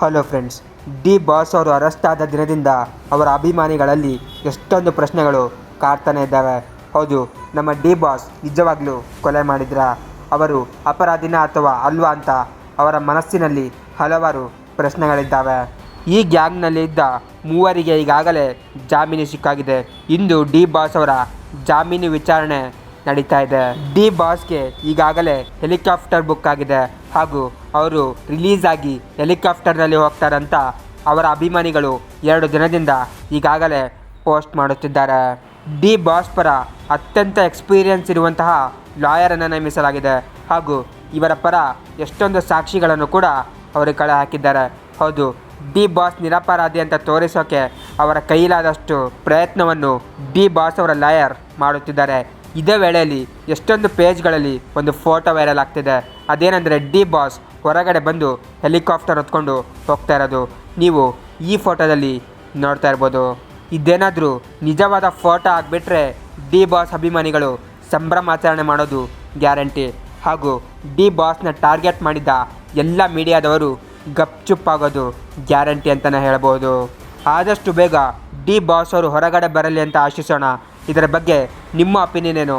Hello friends D boss ಅವರು arrest ಆದ ದಿನದಿಂದ ಅವರ ಅಭಿಮಾನಿಗಳಲ್ಲಿ ಎಷ್ಟೊಂದು ಪ್ರಶ್ನೆಗಳು ಕಾಡ್ತಾನೆ ಇದ್ದಾವೆ. ಹೌದು, ನಮ್ಮ ಡಿ ಬಾಸ್ ನಿಜವಾಗ್ಲೂ ಕೊಲೆ ಮಾಡಿದ್ರಾ? ಅವರು ಅಪರಾಧಿನ ಅಥವಾ ಅಲ್ವಾ ಅಂತ ಅವರ ಮನಸ್ಸಿನಲ್ಲಿ ಹಲವಾರು ಪ್ರಶ್ನೆಗಳಿದ್ದಾವೆ. ಈ ಗ್ಯಾಂಗ್ನಲ್ಲಿ ಇದ್ದ ಮೂವರಿಗೆ ಈಗಾಗಲೇ ಜಾಮೀನು ಸಿಕ್ಕಾಗಿದೆ. ಇಂದು ಡಿ ಬಾಸ್ ಅವರ ಜಾಮೀನು ವಿಚಾರಣೆ ನಡೀತಾ ಇದೆ. ಡಿ ಬಾಸ್ಗೆ ಈಗಾಗಲೇ ಹೆಲಿಕಾಪ್ಟರ್ ಬುಕ್ ಆಗಿದೆ ಹಾಗೂ ಅವರು ರಿಲೀಸ್ ಆಗಿ ಹೆಲಿಕಾಪ್ಟರ್ನಲ್ಲಿ ಹೋಗ್ತಾರಂತ ಅವರ ಅಭಿಮಾನಿಗಳು ಎರಡು ದಿನದಿಂದ ಈಗಾಗಲೇ ಪೋಸ್ಟ್ ಮಾಡುತ್ತಿದ್ದಾರೆ. ಡಿ ಬಾಸ್ ಪರ ಅತ್ಯಂತ ಎಕ್ಸ್ಪೀರಿಯನ್ಸ್ ಇರುವಂತಹ ಲಾಯರನ್ನು ನೇಮಿಸಲಾಗಿದೆ ಹಾಗೂ ಇವರ ಪರ ಎಷ್ಟೊಂದು ಸಾಕ್ಷಿಗಳನ್ನು ಕೂಡ ಅವರು ಕಳೆ ಹಾಕಿದ್ದಾರೆ. ಹೌದು, ಡಿ ಬಾಸ್ ನಿರಪರಾಧಿ ಅಂತ ತೋರಿಸೋಕೆ ಅವರ ಕೈಲಾದಷ್ಟು ಪ್ರಯತ್ನವನ್ನು ಡಿ ಬಾಸ್ ಅವರ ಲಾಯರ್ ಮಾಡುತ್ತಿದ್ದಾರೆ. ಇದೇ ವೇಳೆಯಲ್ಲಿ ಎಷ್ಟೊಂದು ಪೇಜ್ಗಳಲ್ಲಿ ಒಂದು ಫೋಟೋ ವೈರಲ್ ಆಗ್ತಿದೆ. ಅದೇನೆಂದರೆ ಡಿ ಬಾಸ್ ಹೊರಗಡೆ ಬಂದು ಹೆಲಿಕಾಪ್ಟರ್ ಹೊತ್ಕೊಂಡು ಹೋಗ್ತಾ ಇರೋದು. ನೀವು ಈ ಫೋಟೋದಲ್ಲಿ ನೋಡ್ತಾ ಇರ್ಬೋದು. ಇದೇನಾದರೂ ನಿಜವಾದ ಫೋಟೋ ಆಗಿಬಿಟ್ರೆ ಡಿ ಬಾಸ್ ಅಭಿಮಾನಿಗಳು ಸಂಭ್ರಮಾಚರಣೆ ಮಾಡೋದು ಗ್ಯಾರಂಟಿ. ಹಾಗೂ ಡಿ ಬಾಸ್ನ ಟಾರ್ಗೆಟ್ ಮಾಡಿದ್ದ ಎಲ್ಲ ಮೀಡಿಯಾದವರು ಗಪ್ಚುಪ್ಪಾಗೋದು ಗ್ಯಾರಂಟಿ ಅಂತಲೇ ಹೇಳ್ಬೋದು. ಆದಷ್ಟು ಬೇಗ ಡಿ ಬಾಸ್ ಅವರು ಹೊರಗಡೆ ಬರಲಿ ಅಂತ ಆಶಿಸೋಣ. ಇದರ ಬಗ್ಗೆ ನಿಮ್ಮ ಒಪಿನಿಯನ್ ಏನು?